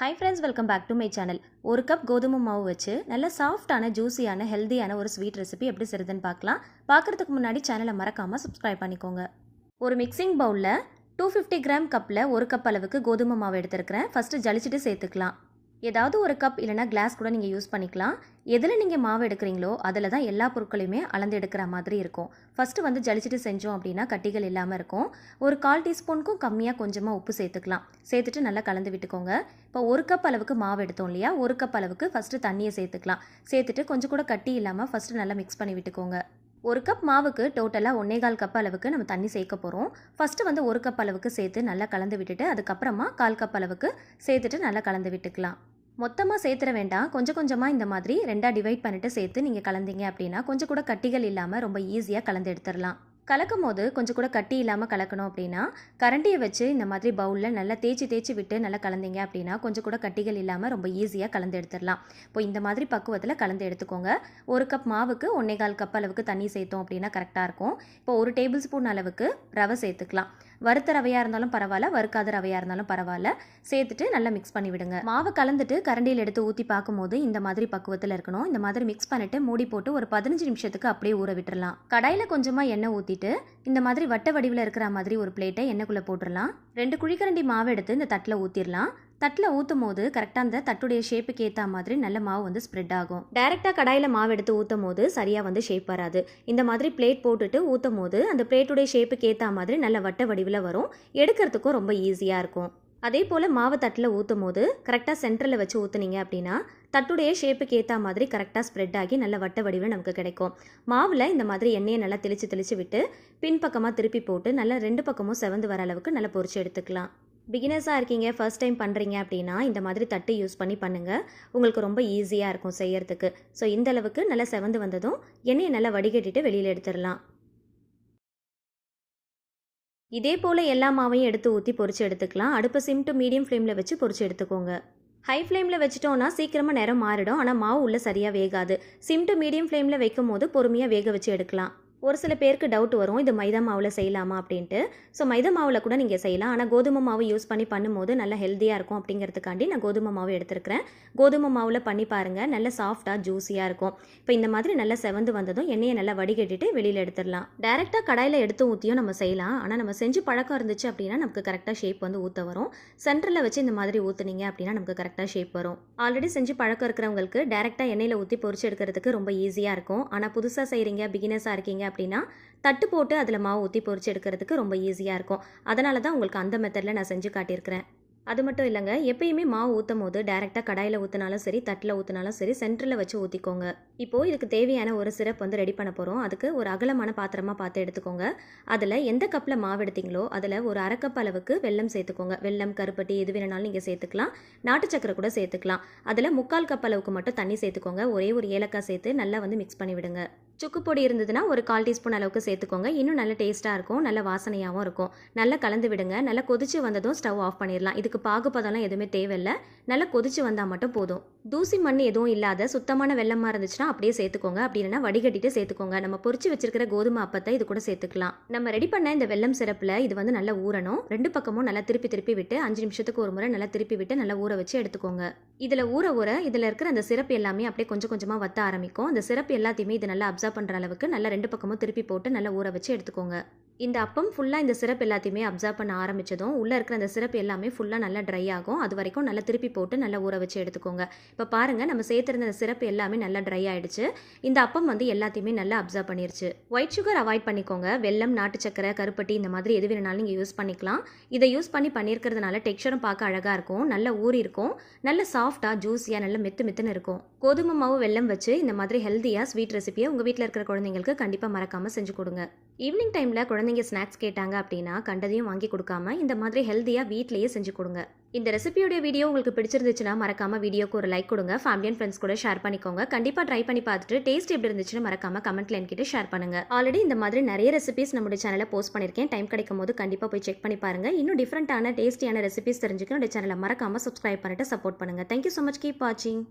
Hi friends welcome back to my channel ஒரு cup கோதுமை மாவு வச்சு நல்ல சாஃப்டான ஜூஸியான ஹெல்தியான ஒரு ஸ்வீட் ரெசிபி எப்படி செய்யுதுன்னு பார்க்கலாம். பார்க்குறதுக்கு முன்னாடி சேனலை மறக்காமல் சப்ஸ்கிரைப் பண்ணிக்கோங்க. ஒரு மிக்சிங் பவுலில் டூ ஃபிஃப்டி கிராம் கப்பில் ஒரு கப் அளவுக்கு கோதுமை மாவு எடுத்துருக்கிறேன். ஃபஸ்ட்டு ஜலிச்சுட்டு சேர்த்துக்கலாம். ஏதாவது ஒரு கப் இல்லைனா கிளாஸ் கூட நீங்கள் யூஸ் பண்ணிக்கலாம். எதில் நீங்கள் மாவு எடுக்கிறீங்களோ அதில் தான் எல்லா பொருட்களையுமே அளந்து எடுக்கிற மாதிரி இருக்கும். ஃபஸ்ட்டு வந்து ஜலிச்சிட்டு செஞ்சோம் அப்படின்னா கட்டிகள் இல்லாமல் இருக்கும். ஒரு கால் டீஸ்பூனுக்கும் கம்மியாக கொஞ்சமாக உப்பு சேர்த்துக்கலாம். சேர்த்துட்டு நல்லா கலந்து விட்டுக்கோங்க. இப்போ ஒரு கப் அளவுக்கு மாவு எடுத்தோம் இல்லையா? ஒரு கப் அளவுக்கு ஃபஸ்ட்டு தண்ணியை சேர்த்துக்கலாம். சேர்த்துட்டு கொஞ்சம் கூட கட்டி இல்லாமல் ஃபஸ்ட்டு நல்லா மிக்ஸ் பண்ணி விட்டுக்கோங்க. ஒரு கப் மாவுக்கு டோட்டலாக ஒன்னே கால் கப் அளவுக்கு நம்ம தண்ணி சேர்க்க போகிறோம் ஃபஸ்ட்டு வந்து ஒரு கப் அளவுக்கு சேர்த்து நல்லா கலந்து விட்டுட்டு அதுக்கப்புறமா கால் கப் அளவுக்கு சேர்த்துட்டு நல்லா கலந்து விட்டுக்கலாம். மொத்தமாக சேர்த்துற வேண்டாம். கொஞ்சம் கொஞ்சமாக இந்த மாதிரி ரெண்டாக டிவைட் பண்ணிவிட்டு சேர்த்து நீங்கள் கலந்தீங்க அப்படின்னா கொஞ்சம் கூட கட்டிகள் இல்லாமல் ரொம்ப ஈஸியாக கலந்து எடுத்துடலாம். கலக்கும் போது கொஞ்சம் கூட கட்டி இல்லாமல் கலக்கணும் அப்படின்னா கரண்டியை வச்சு இந்த மாதிரி பவுலில் நல்லா தேய்ச்சி தேய்ச்சி விட்டு நல்லா கலந்தீங்க அப்படின்னா கொஞ்சம் கூட கட்டிகள் இல்லாமல் ரொம்ப ஈஸியாக கலந்து எடுத்துடலாம். இப்போ இந்த மாதிரி பக்குவத்தில் கலந்து எடுத்துக்கோங்க. ஒரு கப் மாவுக்கு ஒன்றே கால் கப் அளவுக்கு தண்ணி சேர்த்தோம் அப்படின்னா கரெக்டாக இருக்கும். இப்போ ஒரு டேபிள் ஸ்பூன் அளவுக்கு ரவை சேர்த்துக்கலாம். வறுத்த ரவையாக இருந்தாலும் பரவாயில்ல வறுக்காத ரவையாக இருந்தாலும் பரவாயில்ல. சேர்த்துட்டு நல்லா மிக்ஸ் பண்ணி விடுங்க. மாவு கலந்துட்டு கரண்டியில் எடுத்து ஊற்றி பார்க்கும்போது இந்த மாதிரி பக்குவத்தில் இருக்கணும். இந்த மாதிரி மிக்ஸ் பண்ணிட்டு மூடி போட்டு ஒரு பதினஞ்சு நிமிஷத்துக்கு அப்படியே ஊற விட்டுறலாம். கடாயில் கொஞ்சமாக எண்ணெய் ஊற்றிட்டு இந்த மாதிரி வட்ட வடிவில் இருக்கிற மாதிரி ஒரு பிளேட்டை எண்ணெய்க்குள்ளே போட்டுடலாம் ரெண்டு குழிக்கரண்டி மாவு எடுத்து இந்த தட்டில் ஊற்றிடலாம் தட்டில் ஊற்றும் போது கரெக்டாக அந்த தட்டுடைய ஷேப்புக்கு ஏற்ற மாதிரி நல்ல மாவு வந்து ஸ்ப்ரெட் ஆகும். டைரெக்டாக கடாயில் மாவு எடுத்து ஊற்றும் போது சரியாக வந்து ஷேப் வராது. இந்த மாதிரி பிளேட் போட்டுட்டு ஊற்றும் போது அந்த பிளேட்டுடைய ஷேப்புக்கு ஏற்ற மாதிரி நல்ல வட்ட வடிவில் வரும். எடுக்கிறதுக்கும் ரொம்ப ஈஸியாக இருக்கும். அதே போல் மாவு தட்டில் ஊற்றும் போது கரெக்டாக சென்டரில் வச்சு ஊற்றுனீங்க அப்படின்னா தட்டுடைய ஷேப்புக்கு ஏற்ற மாதிரி கரெக்டாக ஸ்ப்ரெட் ஆகி நல்ல வட்ட வடிவில் நமக்கு கிடைக்கும். மாவில் இந்த மாதிரி எண்ணெயை நல்லா தெளித்து தெளித்து விட்டு பின்பக்கமாக திருப்பி போட்டு நல்லா ரெண்டு பக்கமும் செவந்து வர அளவுக்கு நல்லா பொரிச்சு எடுத்துக்கலாம். பிகினர்ஸாக இருக்கீங்க ஃபர்ஸ்ட் டைம் பண்ணுறீங்க அப்படின்னா இந்த மாதிரி தட்டு யூஸ் பண்ணி பண்ணுங்கள் உங்களுக்கு ரொம்ப ஈஸியாக இருக்கும் செய்யறதுக்கு. ஸோ இந்த அளவுக்கு நல்லா செவந்து வந்ததும் எண்ணெயை நல்லா வடிகட்டிட்டு வெளியில் எடுத்துடலாம். இதே போல் எல்லா மாவையும் எடுத்து ஊற்றி பொறிச்சு எடுத்துக்கலாம். அடுப்பை சிம் டு மீடியம் ஃப்ளேமில் வச்சு பொறிச்சு எடுத்துக்கோங்க. ஹை ஃப்ளேமில் வச்சிட்டோன்னா சீக்கிரமாக நேரம் மாறிடும். ஆனால் மாவு உள்ளே சரியாக வேகாது. சிம் டு மீடியம் ஃப்ளேமில் வைக்கும் போது பொறுமையாக வேக வச்சு எடுக்கலாம். ஒரு சில பேருக்கு டவுட் வரும் இது மைதா மாவில் செய்யலாமா? அப்படின்ட்டு. ஸோ மைதா மாவில் கூட நீங்கள் செய்யலாம். ஆனால் கோதுமை மாவு யூஸ் பண்ணி பண்ணும்போது நல்லா ஹெல்த்தியாக இருக்கும் அப்படிங்கிறதுக்காண்டி நான் கோதுமை மாவு எடுத்துருக்கிறேன். கோதுமை மாவில் பண்ணி பாருங்கள் நல்ல சாஃப்டாக ஜூஸியாக இருக்கும். இப்போ இந்த மாதிரி நல்லா செவந்து வந்ததும் எண்ணெயை நல்லா வடிகட்டிட்டு வெளியில் எடுத்துடலாம். டேரெக்டாக கடாயில் எடுத்து ஊற்றியும் நம்ம செய்யலாம். ஆனால் நம்ம செஞ்சு பழக்கம் இருந்துச்சு அப்படின்னா நமக்கு கரெக்டாக ஷேப் வந்து ஊற்ற வரும். சென்டரில் வச்சு இந்த மாதிரி ஊற்றுனீங்க அப்படின்னா நமக்கு கரெக்டாக ஷேப் வரும். ஆல்ரெடி செஞ்சு பழக்கம் இருக்கிறவங்களுக்கு டேரெக்டாக எண்ணெயில் ஊற்றி பொரிச்சு எடுக்கிறதுக்கு ரொம்ப ஈஸியாக இருக்கும். ஆனால் புதுசாக செய்கிறீங்க பிகினஸாக இருக்கீங்க அப்படின்னா தட்டு போட்டு அதில் மாவு ஊற்றி பொறிச்சு எடுக்கிறதுக்கு ரொம்ப ஈஸியாக இருக்கும். அதனால தான் உங்களுக்கு அந்த மெத்தடில் நான் செஞ்சு காட்டியிருக்கிறேன். அது மட்டும் இல்லைங்க எப்பயுமே மாவு ஊற்றும் போது டேரெக்டாக கடாயில் ஊற்றினாலும் சரி தட்டில் ஊற்றினாலும் சரி சென்டரில் வச்சு ஊற்றிக்கோங்க இப்போது இதுக்கு தேவையான ஒரு சிரப் வந்து ரெடி பண்ண போகிறோம் அதுக்கு ஒரு அகலமான பாத்திரமாக பார்த்து எடுத்துக்கோங்க. அதில் எந்த கப்பில் மாவு எடுத்தீங்களோ அதில் ஒரு அரை கப் அளவுக்கு வெல்லம் சேர்த்துக்கோங்க. வெல்லம் கருப்பட்டி எது வேணுனாலும் நீங்கள் சேர்த்துக்கலாம். நாட்டு சக்கரை கூட சேர்த்துக்கலாம். அதில் முக்கால் கப் அளவுக்கு மட்டும் தண்ணி சேர்த்துக்கோங்க. ஒரே ஒரு ஏலக்காய் சேர்த்து நல்லா வந்து மிக்ஸ் பண்ணி விடுங்க. சுக்கு பொடி இருந்ததுன்னா ஒரு கால் டீஸ்பூன் அளவுக்கு சேர்த்துக்கோங்க. இன்னும் நல்ல டேஸ்ட்டாக இருக்கும். நல்ல வாசனையாகவும் இருக்கும். நல்லா கலந்து விடுங்க. நல்லா கொதிச்சு வந்ததும் ஸ்டவ் ஆஃப் பண்ணிடலாம் இதுக்கு பாகுபதம்லாம் எதுவுமே தேவையில்லை. நல்லா கொதிச்சு வந்தால் மட்டும் போதும். தூசி மண் எதுவும் இல்லாத சுத்தமான வெள்ளமாக இருந்துச்சுன்னா அப்படியே சேர்த்துக்கோங்க. அப்படி இல்லைன்னா வடிகட்டிட்டு சேர்த்துக்கோங்க. நம்ம பொரிச்சு வச்சிருக்கிற கோதுமை அப்பத்தை இது கூட சேர்த்துக்கலாம். நம்ம ரெடி பண்ண இந்த வெள்ளம் சிறப்பில் இது வந்து நல்லா ஊறணும். ரெண்டு பக்கமும் நல்லா திருப்பி திருப்பி விட்டு அஞ்சு நிமிஷத்துக்கு ஒரு முறை நல்லா திருப்பி விட்டு நல்லா ஊற வச்சு எடுத்துக்கோங்க. இதில் ஊற ஊற இதில் இருக்கிற அந்த சிறப்பு எல்லாமே அப்படியே கொஞ்சம் கொஞ்சமாக வத்த ஆரம்பிக்கும். அந்த சிறப்பு எல்லாத்தையுமே இது நல்லா அப்சர்வ் பண்ணுற அளவுக்கு நல்லா ரெண்டு பக்கமும் திருப்பி போட்டு நல்லா ஊற வச்சு எடுத்துக்கோங்க. இந்த அப்பம் ஃபுல்லாக இந்த சிறப்பு எல்லாத்தையுமே அப்சர்வ் பண்ண ஆரம்பிச்சதும் உள்ளே இருக்கிற அந்த சிறப்பு எல்லாமே ஃபுல்லாக நல்லா ட்ரை ஆகும். அது வரைக்கும் நல்லா திருப்பி போட்டு நல்லா ஊற வச்சு எடுத்துக்கோங்க. இப்போ பாருங்கள் நம்ம சேர்த்துருந்த அந்த சிறப்பு எல்லாமே நல்லா ட்ரை ஆயிடுச்சு. இந்த அப்பம் வந்து எல்லாத்தையுமே நல்லா அப்சர்வ் பண்ணிருச்சு. ஒயிட் சுகர் அவாய்ட் பண்ணிக்கோங்க. வெல்லம் நாட்டு சக்கரை கருப்பட்டி இந்த மாதிரி எது வேணாலும் நீங்கள் யூஸ் பண்ணிக்கலாம். இதை யூஸ் பண்ணி பண்ணியிருக்கிறதுனால டெக்ஸ்சரும் பார்க்க அழகாக இருக்கும். நல்ல ஊறி இருக்கும். நல்ல சாஃப்டாக ஜூஸியாக நல்ல மெத்து மெத்துன்னு இருக்கும். கோதுமை மாவு வெல்லம் வச்சு இந்த மாதிரி ஹெல்த்தியாக ஸ்வீட் ரெசிபியை உங்கள் வீட்டில் இருக்கிற குழந்தைங்களுக்கு கண்டிப்பாக மறக்காமல் செஞ்சு கொடுங்க. ஈவினிங் டைமில் குழந்தைங்க ஸ்நாக்ஸ் கேட்டாங்க அப்படின்னா கண்டதையும் வாங்கி கொடுக்காம இந்த மாதிரி ஹெல்த்தியாக வீட்லேயே செஞ்சு கொடுங்க. இந்த ரெசிபியோட வீடியோ உங்களுக்கு பிடிச்சிருந்துச்சுன்னா மறக்காம வீடியோக்கு ஒரு லைக் கொடுங்க. ஃபேமிலி அண்ட் ஃப்ரெண்ட்ஸ் கூட ஷேர் பண்ணிக்கோங்க. கண்டிப்பாக ட்ரை பண்ணி பார்த்துட்டு டேஸ்ட் எப்படி இருந்துச்சுன்னு மறக்காம கமெண்ட்ல என்கிட்ட ஷேர் பண்ணுங்க. ஆல்ரெடி இந்த மாதிரி நிறைய ரெசிபிஸ் நம்மளுடைய சேனலில் போஸ்ட் பண்ணியிருக்கேன் டைம் கிடைக்கும் போது கண்டிப்பாக போய் செக் பண்ணி பாருங்க. இன்னும் டிஃப்ரெண்டான டேஸ்டியான ரெசிபிஸ் தெரிஞ்சுக்க என்னுடைய சேனலை மறக்காம சப்ஸ்கிரைப் பண்ணிட்டு சப்போர்ட் பண்ணுங்க. தேங்க்யூ ஸோ மச் கீப் வாட்சிங்